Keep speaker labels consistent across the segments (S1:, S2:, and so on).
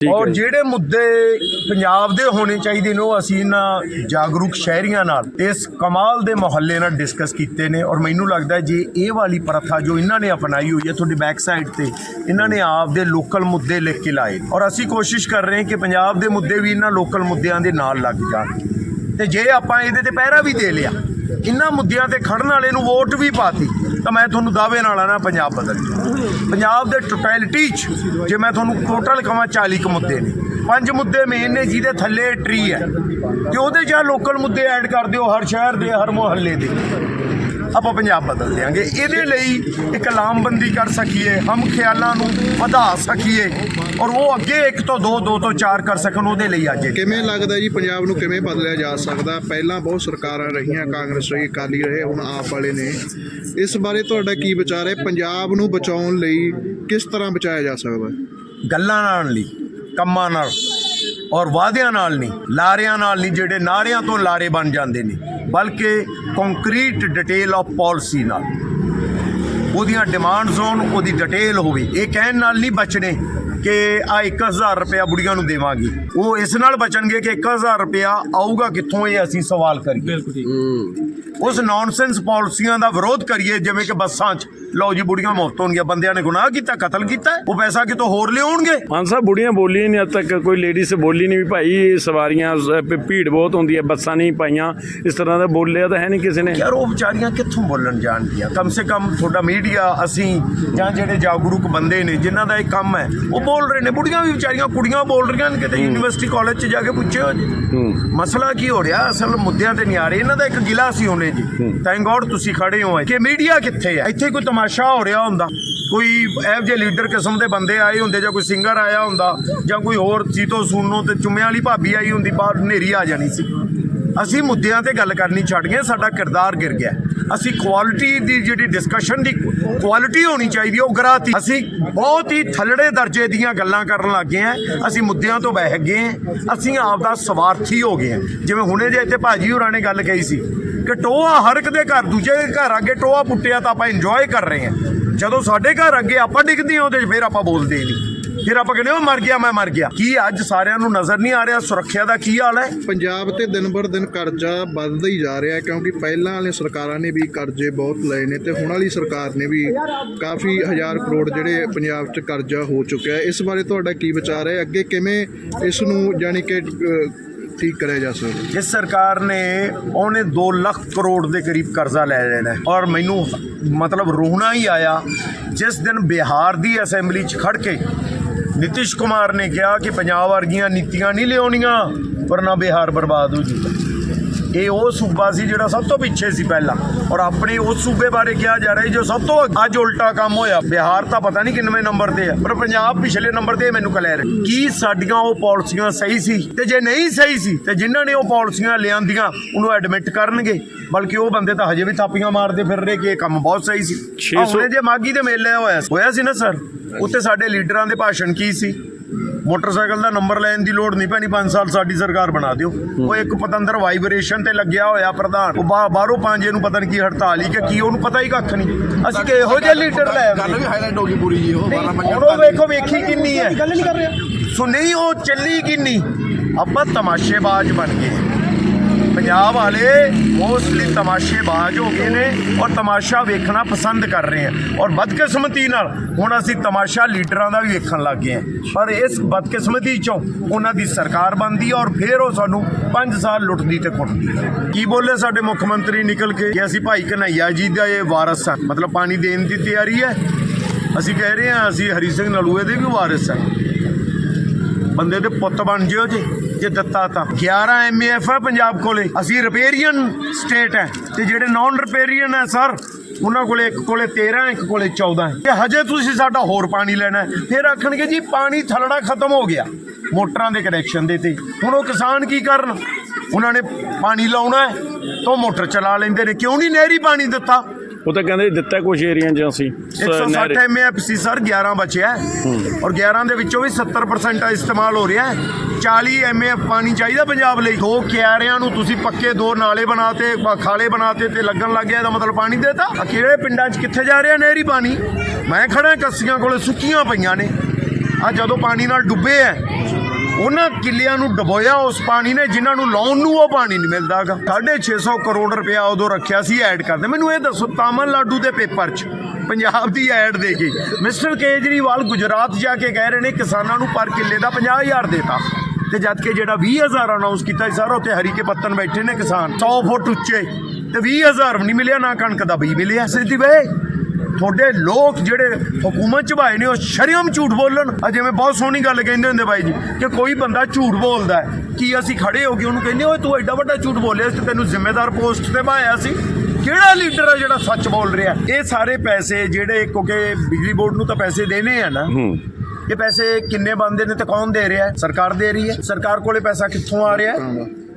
S1: ਔਰ। ਜਿਹੜੇ ਮੁੱਦੇ ਪੰਜਾਬ ਦੇ ਹੋਣੇ ਚਾਹੀਦੇ ਨੇ ਉਹ ਅਸੀਂ ਇਹਨਾਂ ਜਾਗਰੂਕ ਸ਼ਹਿਰੀਆਂ ਨਾਲ ਇਸ ਕਮਾਲ ਦੇ ਮੁਹੱਲੇ ਨਾਲ ਡਿਸਕਸ ਕੀਤੇ ਨੇ ਔਰ ਮੈਨੂੰ ਲੱਗਦਾ ਜੇ ਇਹ ਵਾਲੀ ਪ੍ਰਥਾ ਜੋ ਇਹਨਾਂ ਨੇ ਅਪਣਾਈ ਹੋਈ ਹੈ ਤੁਹਾਡੀ ਬੈਕ ਸਾਈਡ ਤੇ ਇਹਨਾਂ ਨੇ ਆਪ ਦੇ ਲੋਕਲ ਮੁੱਦੇ ਲਿਖ ਕੇ ਲਾਏ। ਔਰ ਅਸੀਂ ਕੋਸ਼ਿਸ਼ ਕਰ ਰਹੇ ਹਾਂ ਕਿ ਪੰਜਾਬ ਦੇ ਮੁੱਦੇ ਵੀ ਇਹਨਾਂ ਲੋਕਲ ਮੁੱਦਿਆਂ ਦੇ ਨਾਲ ਲੱਗ ਜਾਣ ਤੇ ਜੇ ਆਪਾਂ ਇਹਦੇ ਤੇ ਪਹਿਰਾ ਵੀ ਦੇ ਲਿਆ ਇਹਨਾਂ ਮੁੱਦਿਆਂ ਤੇ ਖੜਨ ਵਾਲੇ ਨੂੰ ਵੋਟ ਵੀ ਪਾਤੀ ਤਾਂ ਮੈਂ ਤੁਹਾਨੂੰ ਦਾਅਵੇ ਨਾਲ ਆਣਾ ਪੰਜਾਬ ਬਦਲ ਜਾਊ ਪੰਜਾਬ ਦੇ ਟੋਟੈਲਿਟੀ ਚ ਜੇ ਮੈਂ ਤੁਹਾਨੂੰ ਟੋਟਲ ਕਹਾਂ 40 ਕੁ ਮੁੱਦੇ ਨੇ। ਪੰਜ ਮੁੱਦੇ ਮੇਨ ਨੇ, ਜਿਹਦੇ ਥੱਲੇ ਟ੍ਰੀ ਹੈ। ਤੇ ਉਹਦੇ ਜਾਂ ਲੋਕਲ ਮੁੱਦੇ ਐਡ ਕਰ ਦਿਓ, ਹਰ ਸ਼ਹਿਰ ਦੇ, ਹਰ ਮੁਹੱਲੇ ਦੇ। ਆਪਾਂ ਪੰਜਾਬ ਬਦਲ ਦਿਆਂਗੇ। ਇਹਦੇ ਲਈ ਇੱਕ ਲਾਮਬੰਦੀ ਕਰ ਸਕੀਏ ਹਮ ਖਿਆਲਾਂ ਨੂੰ ਵਧਾ ਸਕੀਏ ਔਰ ਉਹ ਅੱਗੇ ਇੱਕ ਤੋਂ ਦੋ ਦੋ ਤੋਂ ਚਾਰ ਕਰ ਸਕਣ ਉਹਦੇ ਲਈ ਅੱਜ
S2: ਕਿਵੇਂ ਲੱਗਦਾ ਜੀ ਪੰਜਾਬ ਨੂੰ ਕਿਵੇਂ ਬਦਲਿਆ ਜਾ ਸਕਦਾ? ਪਹਿਲਾਂ ਬਹੁਤ ਸਰਕਾਰਾਂ ਰਹੀਆਂ ਕਾਂਗਰਸ ਰਹੀ ਅਕਾਲੀ ਰਹੇ ਹੁਣ ਆਪ ਵਾਲੇ ਨੇ। ਇਸ ਬਾਰੇ ਤੁਹਾਡਾ ਕੀ ਵਿਚਾਰ ਹੈ? ਪੰਜਾਬ ਨੂੰ ਬਚਾਉਣ ਲਈ ਕਿਸ ਤਰ੍ਹਾਂ ਬਚਾਇਆ ਜਾ ਸਕਦਾ?
S1: ਗੱਲਾਂ ਨਾਲ ਨਹੀਂ ਕੰਮਾਂ ਨਾਲ ਔਰ ਵਾਅਦਿਆਂ ਨਾਲ ਨਹੀਂ ਲਾਰਿਆਂ ਨਾਲ ਨਹੀਂ ਜਿਹੜੇ ਨਾਰਿਆਂ ਤੋਂ ਲਾਰੇ ਬਣ ਜਾਂਦੇ ਨੇ। ਬਲਕਿ ਕੰਕਰੀਟ ਡਿਟੇਲ ਆਫ ਪਾਲਿਸੀ ਨਾਲ। ਉਹਦੀਆਂ ਡਿਮਾਂਡਸ ਹੋਣ, ਉਹਦੀ ਡਿਟੇਲ ਹੋਵੇ। ਇਹ ਕਹਿਣ ਨਾਲ ਨਹੀਂ ਬਚਣੇ। ਕਿ ਆ 1000 ਰੁਪਇਆ ਬੁੜੀਆਂ ਨੂੰ ਦੇਵਾਂਗੇ। ਉਹ ਇਸ ਨਾਲ ਬਚਣਗੇ ਕਿ 1000 ਰੁਪਇਆ ਆਊਗਾ ਕਿੱਥੋਂ ਇਹ ਅਸੀਂ ਸਵਾਲ ਕਰੀਏ।
S3: ਬਿਲਕੁਲ ਜੀ।
S1: ਉਸ ਨੌਨਸੈਂਸ ਪਾਲਿਸੀਆਂ ਦਾ ਵਿਰੋਧ ਕਰੀਏ ਜਿਵੇਂ ਕਿ ਬੱਸਾਂ 'ਚ। ਲਓ ਜੀ ਬੁੜੀਆਂ ਮੁਫਤ ਹੋਣਗੀਆਂ ਬੰਦਿਆਂ ਨੇ ਗੁਨਾਹ ਕੀਤਾ ਕਤਲ ਕੀਤਾ ਉਹ ਪੈਸਾ ਕਿਤੋਂ ਹੋਰ ਲਿਆਉਣਗੇ?
S3: ਮਾਨ ਸਾਹਿਬ ਬੁੜੀਆਂ ਬੋਲੀ ਨਹੀਂ ਅੱਜ ਤੱਕ ਕੋਈ ਲੇਡੀਜ਼ ਬੋਲੀ ਨਹੀਂ ਵੀ ਭਾਈ ਸਵਾਰੀਆਂ ਭੀੜ ਬਹੁਤ ਹੁੰਦੀ ਹੈ ਬੱਸਾਂ ਨਹੀਂ ਪਾਈਆਂ ਇਸ ਤਰ੍ਹਾਂ ਦਾ ਬੋਲਿਆ ਤਾਂ ਹੈ ਨਹੀਂ ਕਿਸੇ ਨੇ।
S1: ਯਾਰ ਉਹ ਵਿਚਾਰੀਆਂ ਕਿੱਥੋਂ ਬੋਲਣ ਜਾਣਗੀਆਂ? ਕਮ ਸੇ ਕਮ ਤੁਹਾਡਾ ਮੀਡੀਆ ਅਸੀਂ ਜਾਂ ਜਿਹੜੇ ਜਾਗਰੂਕ ਬੰਦੇ ਨੇ ਜਿਨ੍ਹਾਂ ਦਾ ਇਹ ਕੰਮ ਹੈ ਉਹ ਬੋਲ ਰਹੇ ਨੇ। ਬੁੜੀਆਂ ਵੀ ਵਿਚਾਰੀਆਂ ਕੁੜੀਆਂ ਬੋਲ ਰਹੀਆਂ ਨੇ ਕਿਤੇ ਯੂਨੀਵਰਸਿਟੀ ਕਾਲਜ 'ਚ ਜਾ ਕੇ ਪੁੱਛਿਓ ਜੀ। ਮਸਲਾ ਕੀ ਹੋ ਰਿਹਾ? ਅਸਲ ਮੁੱਦਿਆਂ ਤੇ ਨਹੀਂ ਆ ਰਹੇ। ਇਹਨਾਂ ਦਾ ਇੱਕ ਗਿਲਾ ਸੀ ਹੋਣੇ ਜੀ। ਥੈਂਕ ਗੋਡ ਤੁਸੀਂ ਖੜੇ ਹੋ ਕਿ ਮੀਡੀਆ ਕਿੱਥੇ ਹੈ ਇੱਥੇ ਕੋਈ ਤਮਾਸ਼ਾ ਹੋ ਰਿਹਾ ਹੁੰਦਾ? ਕੋਈ ਇਹੋ ਜਿਹੇ ਲੀਡਰ ਕਿਸਮ ਦੇ ਬੰਦੇ ਆਏ ਹੁੰਦੇ ਜਾਂ ਕੋਈ ਸਿੰਗਰ ਆਇਆ ਹੁੰਦਾ? ਜਾਂ ਕੋਈ ਹੋਰ ਸੀਤੋ ਸੁਣਨੋ ਤੇ ਚੁੰਮਿਆਂ ਵਾਲੀ ਭਾਬੀ ਆਈ ਹੁੰਦੀ ਬਾਹਰ ਹਨੇਰੀ ਆ ਜਾਣੀ ਸੀ। ਅਸੀਂ ਮੁੱਦਿਆਂ ਤੇ ਗੱਲ ਕਰਨੀ ਛੱਡ ਗਏ। ਸਾਡਾ ਕਿਰਦਾਰ ਗਿਰ ਗਿਆ। ਅਸੀਂ ਕੁਆਲਿਟੀ ਦੀ ਜਿਹੜੀ ਡਿਸਕਸ਼ਨ ਦੀ ਕੁਆਲਿਟੀ ਹੋਣੀ ਚਾਹੀਦੀ ਉਹ ਗਰਾਤੀ ਅਸੀਂ ਬਹੁਤ ਹੀ ਥੱਲੜੇ ਦਰਜੇ ਦੀਆਂ ਗੱਲਾਂ ਕਰਨ ਲੱਗ ਗਏ ਹਾਂ। ਅਸੀਂ ਮੁੱਦਿਆਂ ਤੋਂ ਬਹਿ ਗਏ ਹਾਂ। ਅਸੀਂ ਆਪ ਦਾ ਸਵਾਰਥੀ ਹੋ ਗਏ ਹਾਂ। ਜਿਵੇਂ ਹੁਣੇ ਜੇ ਇੱਥੇ ਭਾਜੀ ਹੋਰਾਂ ਨੇ ਗੱਲ ਕਹੀ ਸੀ ਕਿ ਟੋਆ ਹਰ ਇੱਕ ਦੇ ਘਰ, ਦੂਜੇ ਦੇ ਘਰ ਅੱਗੇ ਟੋਆ ਪੁੱਟਿਆ ਤਾਂ ਆਪਾਂ ਇੰਜੋਏ ਕਰ ਰਹੇ ਹਾਂ। ਜਦੋਂ ਸਾਡੇ ਘਰ ਅੱਗੇ ਆਪਾਂ ਡਿੱਗਦੇ ਹਾਂ, ਉਹਦੇ 'ਚ ਫਿਰ ਆਪਾਂ ਬੋਲਦੇ ਨਹੀਂ। ਫਿਰ ਆਪਾਂ ਕਹਿੰਦੇ ਉਹ ਮਰ ਗਿਆ ਮੈਂ ਮਰ ਗਿਆ। ਕੀ ਅੱਜ ਸਾਰਿਆਂ ਨੂੰ ਨਜ਼ਰ ਨਹੀਂ ਆ ਰਿਹਾ? ਸੁਰੱਖਿਆ ਦਾ ਕੀ ਹਾਲ ਹੈ?
S2: ਪੰਜਾਬ ਤੇ ਦਿਨ ਬਰ ਦਿਨ ਕਰਜ਼ਾ ਵੱਧਦਾ ਹੀ ਜਾ ਰਿਹਾ ਕਿਉਂਕਿ ਪਹਿਲਾਂ ਵਾਲੀ ਸਰਕਾਰਾਂ ਨੇ ਵੀ ਕਰਜ਼ੇ ਬਹੁਤ ਲਏ ਨੇ ਤੇ ਹੁਣ ਵਾਲੀ ਸਰਕਾਰ ਨੇ ਵੀ ਕਾਫੀ ਹਜ਼ਾਰ ਕਰੋੜ ਜਿਹੜੇ ਪੰਜਾਬ 'ਚ ਕਰਜ਼ਾ ਹੋ ਚੁੱਕਿਆ ਹੈ। ਇਸ ਬਾਰੇ ਤੁਹਾਡਾ ਕੀ ਵਿਚਾਰ ਹੈ? ਅੱਗੇ ਕਿਵੇਂ ਇਸ ਨੂੰ ਜਾਨੀ ਕਿ ਠੀਕ ਕਰਿਆ ਜਾ ਸਕਦਾ?
S1: ਜਿਸ ਸਰਕਾਰ ਨੇ ਉਹਨੇ 2 ਲੱਖ ਕਰੋੜ ਦੇ ਕਰੀਬ ਕਰਜ਼ਾ ਲੈ ਲੈਣਾ ਔਰ ਮੈਨੂੰ ਮਤਲਬ ਰੋਣਾ ਹੀ ਆਇਆ ਜਿਸ ਦਿਨ ਬਿਹਾਰ ਦੀ ਅਸੈਂਬਲੀ 'ਚ ਖੜ ਕੇ ਨਿਤਿਸ਼ ਕੁਮਾਰ ਨੇ ਕਿਹਾ ਕਿ ਪੰਜਾਬ ਵਰਗੀਆਂ ਨੀਤੀਆਂ ਨਹੀਂ ਲਿਆਉਣੀਆਂ, ਵਰਨਾ ਬਿਹਾਰ ਬਰਬਾਦ ਹੋ ਜੂਗਾ। ਇਹ ਉਹ ਸੂਬਾ ਸੀ ਜਿਹੜਾ ਸਭ ਤੋਂ ਪਿੱਛੇ ਸੀ ਪਹਿਲਾਂ। ਔਰ ਆਪਣੇ ਉਸ ਸੂਬੇ ਬਾਰੇ ਕਿਹਾ ਜਾ ਰਿਹਾ ਜੋ ਸਭ ਤੋਂ ਅੱਜ ਉਲਟਾ ਕੰਮ ਹੋਇਆ। ਬਿਹਾਰ ਤਾਂ ਪਤਾ ਨਹੀਂ ਕਿੰਨਵੇਂ ਨੰਬਰ ਤੇ ਹੈ ਪਰ ਪੰਜਾਬ ਪਿਛਲੇ ਨੰਬਰ ਤੇ ਮੈਨੂੰ ਕਲੈਰ ਕੀ ਸਾਡੀਆਂ ਉਹ ਪਾਲਿਸੀਆਂ ਸਹੀ ਸੀ ਤੇ ਜੇ ਨਹੀਂ ਸਹੀ ਸੀ ਤੇ ਜਿਨ੍ਹਾਂ ਨੇ ਉਹ ਪਾਲਿਸੀਆਂ ਲਿਆਂਦੀਆਂ ਉਹਨੂੰ ਐਡਮਿਟ ਕਰਨਗੇ। ਬਲਕਿ ਉਹ ਬੰਦੇ ਤਾਂ ਹਜੇ ਵੀ ਥਾਪੀਆਂ ਮਾਰਦੇ ਫਿਰ ਰਹੇ ਕਿ ਇਹ ਕੰਮ ਬਹੁਤ ਸਹੀ ਸੀ।
S3: ਛੇ
S1: ਆਹ
S3: ਸੌ-
S1: ਹੁਣੇ ਜੇ ਮਾਗੀ ਦੇ ਮੇਲੇ ਹੋਇਆ ਹੋਇਆ ਸੀ ਨਾ ਸਰ ਉੱਥੇ ਸਾਡੇ ਲੀਡਰਾਂ ਦੇ ਭਾਸ਼ਣ ਕੀ ਸੀ? ਮੋਟਰਸਾਈਕਲ ਦਾ ਨੰਬਰ ਲੈਣ ਦੀ ਲੋੜ ਨਹੀਂ ਪੈਣੀ 5 ਸਾਲ ਸਾਡੀ ਸਰਕਾਰ ਬਣਾ ਦਿਓ। ਉਹ ਇੱਕ ਪਤੰਦਰ ਵਾਈਬ੍ਰੇਸ਼ਨ ਤੇ ਲੱਗਿਆ ਹੋਇਆ ਪ੍ਰਧਾਨ। ਉਹ ਬਾਹਰੋਂ ਪਾਂਜੇ ਨੂੰ ਪਤਾ ਨਹੀਂ ਕੀ ਹੜਤਾਲ ਹੀ ਕਿ ਕੀ ਉਹਨੂੰ ਪਤਾ ਹੀ ਕੱਖ ਨਹੀਂ। ਅਸੀਂ ਕਿ ਇਹੋ ਜਿਹੇ ਲੀਡਰ ਲੈ
S4: ਗੱਲ ਵੀ ਹਾਈਲਾਈਟ ਹੋ ਗਈ ਪੂਰੀ ਜੀ ਉਹ
S1: ਨਹੀਂ,
S4: 12
S1: ਹੁਣ
S4: ਪੰਜਾਬ
S1: ਉਹ ਵੇਖੋ ਵੇਖੀ ਕਿੰਨੀ ਹੈ। ਗੱਲ ਨਹੀਂ ਕਰ ਰਿਹਾ। ਸੋ ਨਹੀਂ ਉਹ ਚੱਲੀ ਕਿੰਨੀ? ਆਪਾਂ ਤਮਾਸ਼ੇਬਾਜ਼ ਬਣ ਗਏ। ਪੰਜਾਬ ਵਾਲੇ ਮੋਸਟਲੀ ਤਮਾਸ਼ੇਬਾਜ਼ ਹੋ ਗਏ ਨੇ ਔਰ ਤਮਾਸ਼ਾ ਵੇਖਣਾ ਪਸੰਦ ਕਰ ਰਹੇ ਆ। ਔਰ ਬਦਕਿਸਮਤੀ ਨਾਲ ਹੁਣ ਅਸੀਂ ਤਮਾਸ਼ਾ ਲੀਡਰਾਂ ਦਾ ਵੀ ਵੇਖਣ ਲੱਗ ਗਏ ਆ। ਪਰ ਇਸ ਬਦਕਿਸਮਤੀ ਚੋਂ ਉਹਨਾਂ ਦੀ ਸਰਕਾਰ ਬਣਦੀ ਔਰ ਫਿਰ ਉਹ ਸਾਨੂੰ 5 ਸਾਲ ਲੁੱਟਦੀ ਤੇ ਕੁੱਟਦੀ ਕੀ ਬੋਲੇ ਸਾਡੇ ਮੁੱਖ ਮੰਤਰੀ ਨਿਕਲ ਕੇ ਕਿ ਅਸੀਂ ਭਾਈ ਕਨਈਆ ਜੀ ਦਾ ਇਹ ਵਾਰਸ ਹਾਂ ਮਤਲਬ ਪਾਣੀ ਦੇਣ ਦੀ ਤਿਆਰੀ ਹੈ ਅਸੀਂ ਕਹਿ ਰਹੇ ਹਾਂ ਅਸੀਂ ਹਰੀ ਸਿੰਘ ਨਲੂਏ ਦੇ ਵੀ ਵਾਰਿਸ ਹਾਂ ਬੰਦੇ ਦੇ ਪੁੱਤ ਬਣ ਜਿਓ ਜੀ, ਜੇ ਦਿੱਤਾ ਤਾਂ। 11 ਐਮਏਐਫ ਹੈ ਪੰਜਾਬ ਕੋਲੇ। ਅਸੀਂ ਰਿਪੇਰੀਅਨ ਸਟੇਟ ਹੈ ਤੇ ਜਿਹੜੇ ਨਾਨ ਰਿਪੇਰੀਅਨ ਹੈ ਸਰ, ਉਹਨਾਂ ਕੋਲੇ ਇੱਕ ਕੋਲੇ 13 ਇੱਕ ਕੋਲੇ 14 ਹੈ ਤੇ ਹਜੇ ਤੁਸੀਂ ਸਾਡਾ ਹੋਰ ਪਾਣੀ ਲੈਣਾ ਫਿਰ ਆਖਣਗੇ ਜੀ, ਪਾਣੀ ਥਲੜਾ ਖਤਮ ਹੋ ਗਿਆ। ਮੋਟਰਾਂ ਦੇ ਕਨੈਕਸ਼ਨ ਦੇ ਤੇ। ਹੁਣ ਉਹ ਕਿਸਾਨ ਕੀ ਕਰਨ? ਉਹਨਾਂ ਨੇ ਪਾਣੀ ਲਾਉਣਾ ਹੈ, ਤਾਂ ਉਹ ਮੋਟਰ ਚਲਾ ਲੈਂਦੇ ਨੇ। ਕਿਉਂ ਨਹੀਂ ਨਹਿਰੀ ਪਾਣੀ ਦਿੱਤਾ?
S3: ਉਹ ਤਾਂ ਕਹਿੰਦੇ ਦਿੱਤਾ ਕੁਝ ਏਰੀਆ ਅਸੀਂ। ਸ-
S1: 160
S3: ਨਹਿਰ-
S1: ਐਮਏਐਫਸੀ ਸਰ 11 ਬਚਿਆ। ਔਰ 11 ਦੇ ਵਿੱਚੋਂ ਵੀ 70% ਇਸਤੇਮਾਲ ਹੋ ਰਿਹਾ ਹੈ। 40 ਐਮਏਐਫ ਪਾਣੀ ਚਾਹੀਦਾ ਪੰਜਾਬ ਲਈ। ਦੋ ਕਿਆਰਿਆਂ ਨੂੰ ਤੁਸੀਂ ਪੱਕੇ ਦੋ ਨਾਲੇ ਬਣਾਤੇ ਖਾਲੇ ਬਣਾਤੇ ਤੇ ਲੱਗਣ ਲੱਗ ਗਿਆ ਇਹਦਾ ਮਤਲਬ ਪਾਣੀ ਦੇਤਾ। ਕਿਹੜੇ ਪਿੰਡਾਂ 'ਚ ਕਿੱਥੇ ਜਾ ਰਿਹਾ ਨਹਿਰੀ ਪਾਣੀ? ਮੈਂ ਖੜਾ ਕੱਸੀਆਂ ਕੋਲੇ ਸੁੱਕੀਆਂ ਪਈਆਂ ਨੇ। ਆ ਜਦੋਂ ਪਾਣੀ ਨਾਲ ਡੁੱਬੇ ਐ ਉਹਨਾਂ ਕਿੱਲਿਆਂ ਨੂੰ ਡਬੋਇਆ ਉਸ ਪਾਣੀ ਨੇ, ਜਿਨ੍ਹਾਂ ਨੂੰ ਲਾਉਣ ਨੂੰ ਉਹ ਪਾਣੀ ਨਹੀਂ ਮਿਲਦਾਗਾ। 650 ਕਰੋੜ ਰੁਪਇਆ ਉਦੋਂ ਰੱਖਿਆ ਸੀ, ਐਡ ਕਰਦੇ। ਮੈਨੂੰ ਇਹ ਦੱਸੋ, ਤਾਮਿਲਨਾਡੂ ਦੇ ਪੇਪਰ 'ਚ, ਪੰਜਾਬ ਦੀ ਐਡ ਦੇ ਕੇ, ਮਿਸਟਰ ਕੇਜਰੀਵਾਲ ਗੁਜਰਾਤ ਜਾ ਕੇ ਕਹਿ ਰਹੇ ਨੇ, ਕਿਸਾਨਾਂ ਨੂੰ ਪਰ ਕਿੱਲੇ ਦਾ 50000 ਦੇਤਾ। ਤੇ ਜਦ ਕਿ ਜਿਹੜਾ 20000 ਅਨਾਉਂਸ ਕੀਤਾ ਸੀ, ਸਾਰਾ ਉੱਤੇ ਹਰੀ ਕੇ ਪੱਤਨ ਬੈਠੇ ਨੇ ਕਿਸਾਨ 100 ਫੁੱਟ ਉੱਚੇ, ਤੇ 20000 ਵੀ ਨਹੀਂ ਮਿਲਿਆ, ਨਾ ਕਣਕ ਦਾ ਬੀਜ ਮਿਲਿਆ। ਸਿੱਧੀ ਵੇ ਤੁਹਾਡੇ ਲੋਕ ਜਿਹੜੇ ਹਕੂਮਤ ਚ ਭਾਏ ਨੇ ਉਹ ਸ਼ਰਮ ਝੂਠ ਬੋਲਣ। ਆ ਜਿਵੇਂ ਬਹੁਤ ਸੋਹਣੀ ਗੱਲ ਕਹਿੰਦੇ ਹੁੰਦੇ ਬਾਈ ਜੀ ਕਿ ਕੋਈ ਬੰਦਾ ਝੂਠ ਬੋਲਦਾ ਹੈ ਕੀ ਅਸੀਂ ਖੜੇ ਹੋ ਕੇ ਉਹਨੂੰ ਕਹਿੰਦੇ ਓਏ ਤੂੰ ਐਡਾ ਵੱਡਾ ਝੂਠ ਬੋਲਿਆ ਸੀ ਤੇ ਤੈਨੂੰ ਜ਼ਿੰਮੇਦਾਰ ਪੋਸਟ ਤੇ ਭਾਇਆ ਸੀ। ਕਿਹੜਾ ਲੀਡਰ ਹੈ ਜਿਹੜਾ ਸੱਚ ਬੋਲ ਰਿਹਾ? ਇਹ ਸਾਰੇ ਪੈਸੇ ਜਿਹੜੇ ਕਿਉਂਕਿ ਬਿਜਲੀ ਬੋਰਡ ਨੂੰ ਤਾਂ ਪੈਸੇ ਦੇਣੇ ਆ ਨਾ।
S3: ਹੂੰ।
S1: ਇਹ ਪੈਸੇ ਕਿੰਨੇ ਬੰਦੇ ਨੇ ਤੇ ਕੌਣ ਦੇ ਰਿਹਾ? ਸਰਕਾਰ ਦੇ ਰਹੀ ਹੈ। ਸਰਕਾਰ ਕੋਲੇ ਪੈਸਾ ਕਿੱਥੋਂ ਆ ਰਿਹਾ?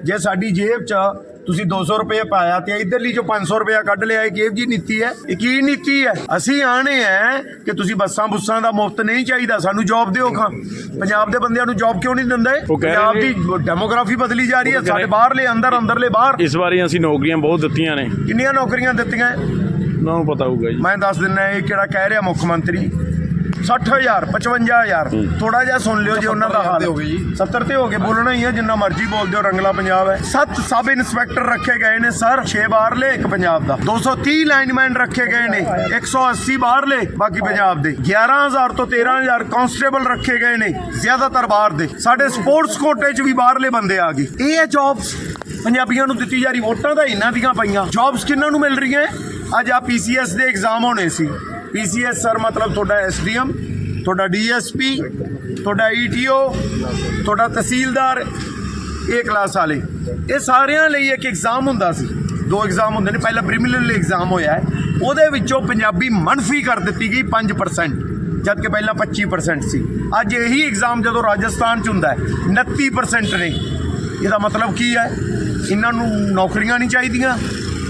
S1: ਜੇ ਸਾਡੀ ਜੇਬ 'ਚ ਤੁਸੀਂ 200 ਰੁਪਏ ਪਾਇਆ ਤੇ ਇਧਰਲੀ ਜੋ 500 ਰੁਪਏ ਕੱਢ ਲਿਆ ਇਹ ਕਿਹੋ ਜੀ ਨੀਤੀ ਹੈ? ਇਹ ਕੀ ਨੀਤੀ ਹੈ? ਅਸੀਂ ਆਣੇ ਹੈ ਕਿ ਤੁਸੀਂ ਬੱਸਾਂ ਬੁੱਸਾਂ ਦਾ ਮੁਫਤ ਨਹੀਂ ਚਾਹੀਦਾ ਸਾਨੂੰ ਜੌਬ ਦਿਓ ਖਾਂ। ਪੰਜਾਬ ਦੇ ਬੰਦਿਆਂ ਨੂੰ ਜੌਬ ਕਿਉਂ ਨਹੀਂ ਦਿੰਦੇ? ਪੰਜਾਬ ਦੀ ਡੈਮੋਗ੍ਰਾਫੀ ਬਦਲੀ ਜਾ ਰਹੀ ਹੈ ਸਾਡੇ ਬਾਹਰਲੇ ਅੰਦਰ ਅੰਦਰਲੇ ਬਾਹਰ।
S3: ਇਸ ਵਾਰੀ ਅਸੀਂ ਨੌਕਰੀਆਂ ਬਹੁਤ ਦਿੱਤੀਆਂ ਨੇ।
S1: ਕਿੰਨੀਆਂ ਨੌਕਰੀਆਂ ਦਿੱਤੀਆਂ?
S3: ਨੂੰ ਪਤਾ ਹੋਊਗਾ ਜੀ।
S1: ਮੈਂ ਦੱਸ ਦਿੰਦਾ ਇਹ ਕਿਹੜਾ ਕਹਿ ਰਿਹਾ ਮੁੱਖ ਮੰਤਰੀ। 60000 55000 ਥੋੜਾ ਜਿਹਾ ਸੁਣ ਲਿਓ ਜੀ ਉਹਨਾਂ ਦਾ ਹਾਲ। 70 ਤੇ ਹੋ ਗਏ ਬੋਲਣਾ ਹੀ ਹੈ ਜਿੰਨਾ ਮਰਜ਼ੀ ਬੋਲਦੇ ਹੋ ਰੰਗਲਾ ਪੰਜਾਬ ਹੈ। ਸੱਤ ਸਬ ਇੰਸਪੈਕਟਰ ਰੱਖੇ ਗਏ ਨੇ ਸਰ। 6 ਬਾਹਰਲੇ ਇੱਕ ਪੰਜਾਬ ਦਾ। 230 ਲਾਈਨਮੈਨ ਰੱਖੇ ਗਏ ਨੇ 180 ਬਾਹਰਲੇ ਬਾਕੀ ਪੰਜਾਬ ਦੇ। 11000 ਤੋਂ 13000 ਕਾਂਸਟੇਬਲ ਰੱਖੇ ਗਏ ਨੇ ਜ਼ਿਆਦਾਤਰ ਬਾਹਰ ਦੇ। ਸਾਡੇ ਸਪੋਰਟਸ ਕੋਟੇ 'ਚ ਵੀ ਬਾਹਰਲੇ ਬੰਦੇ ਆ ਗਏ। ਇਹ ਹੈ ਜੌਬਸ। ਪੰਜਾਬੀਆਂ ਨੂੰ ਦਿੱਤੀ ਜਾ ਰਹੀ ਵੋਟਾਂ ਤਾਂ ਇਹਨਾਂ ਦੀਆਂ ਪਈਆਂ। ਜੌਬਸ ਕਿੰਨਾਂ ਨੂੰ ਮਿਲ ਰਹੀਆਂ? ਅੱਜ ਆ ਪੀਸੀਐਸ ਦੇ ਐਗਜ਼ਾਮ ਹੋਣੇ ਸੀ। ਪੀਸੀਐਸ ਸਰ ਮਤਲਬ ਤੁਹਾਡਾ ਐਸਡੀਐਮ ਤੁਹਾਡਾ ਡੀਐਸਪੀ ਤੁਹਾਡਾ ਈਟੀਓ ਤੁਹਾਡਾ ਤਹਿਸੀਲਦਾਰ, ਇਹ ਕਲਾਸ ਵਾਲੇ। ਇਹ ਸਾਰਿਆਂ ਲਈ ਇੱਕ ਐਗਜ਼ਾਮ ਹੁੰਦਾ ਸੀ। ਦੋ ਐਗਜ਼ਾਮ ਹੁੰਦੇ ਨੇ। ਪਹਿਲਾ ਪ੍ਰੀਲਿਮਿਨਰੀ ਐਗਜ਼ਾਮ ਹੋਇਆ ਹੈ। ਉਹਦੇ ਵਿੱਚੋਂ ਪੰਜਾਬੀ ਮਨਫੀ ਕਰ ਦਿੱਤੀ ਗਈ 5% ਜਦ ਕਿ ਪਹਿਲਾਂ 25% ਸੀ। ਅੱਜ ਇਹੀ ਐਗਜ਼ਾਮ ਜਦੋਂ ਰਾਜਸਥਾਨ ਚ ਹੁੰਦਾ ਹੈ 29% ਨੇ। ਇਹਦਾ ਮਤਲਬ ਕੀ ਹੈ? ਇਹਨਾਂ ਨੂੰ ਨੌਕਰੀਆਂ ਨਹੀਂ ਚਾਹੀਦੀਆਂ।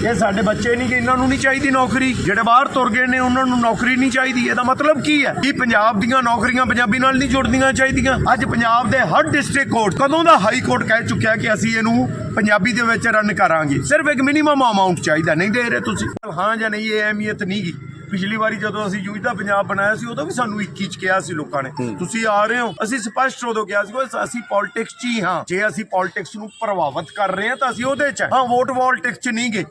S1: ਇਹ ਸਾਡੇ ਬੱਚੇ ਨਹੀਂ ਕਿ ਇਹਨਾਂ ਨੂੰ ਨਹੀਂ ਚਾਹੀਦੀ ਨੌਕਰੀ। ਜਿਹੜੇ ਬਾਹਰ ਤੁਰ ਗਏ ਨੇ ਉਹਨਾਂ ਨੂੰ ਨੌਕਰੀ ਨਹੀਂ ਚਾਹੀਦੀ। ਇਹਦਾ ਮਤਲਬ ਕੀ ਹੈ? ਕਿ ਪੰਜਾਬ ਦੀਆਂ ਨੌਕਰੀਆਂ ਪੰਜਾਬੀ ਨਾਲ ਨਹੀਂ ਜੁੜਦੀਆਂ ਚਾਹੀਦੀਆਂ? ਅੱਜ ਪੰਜਾਬ ਦੇ ਹਰ ਡਿਸਟ੍ਰਿਕਟ ਕੋਰਟ ਕਦੋਂ ਦਾ ਹਾਈ ਕੋਰਟ ਕਹਿ ਚੁੱਕਿਆ ਕਿ ਅਸੀਂ ਇਹਨੂੰ ਪੰਜਾਬੀ ਦੇ ਵਿੱਚ ਰਨ ਕਰਾਂਗੇ? ਸਿਰਫ ਇੱਕ ਮਿਨੀਮਮ ਅਮਾਉਂਟ ਚਾਹੀਦਾ। ਨਹੀਂ ਦੇ ਰਹੇ ਤੁਸੀਂ। ਹਾਂ ਜਾਂ ਨਹੀਂ ਇਹ ਅਹਿਮੀਅਤ ਨਹੀਂ ਗੀ। ਪਿਛਲੀ ਵਾਰੀ ਜਦੋਂ ਅਸੀਂ ਯੂਜ ਦਾ ਪੰਜਾਬ ਬਣਾਇਆ ਸੀ ਉਦੋਂ ਵੀ ਸਾਨੂੰ 21 ਚ ਕਿਹਾ ਸੀ ਲੋਕਾਂ ਨੇ। ਤੁਸੀਂ ਆ ਰਹੇ ਹੋ। ਅਸੀਂ ਸਪਸ਼ਟ ਉਦੋਂ ਕਿਹਾ ਸੀ ਕਿ ਅਸੀਂ ਪੋਲਿਟਿਕਸ 'ਚ ਹੀ ਹਾਂ। ਜੇ ਅਸੀਂ ਪੋਲਿਟਿਕਸ ਨੂੰ ਪ੍ਰਭਾਵਿਤ ਕਰ ਰਹੇ ਹਾਂ ਤਾਂ ਅਸੀਂ ਉਹਦੇ 'ਚ। ਹਾਂ। ਵੋਟ ਪੋਲਿਟਿਕਸ 'ਚ ਨਹੀਂ ਗਏ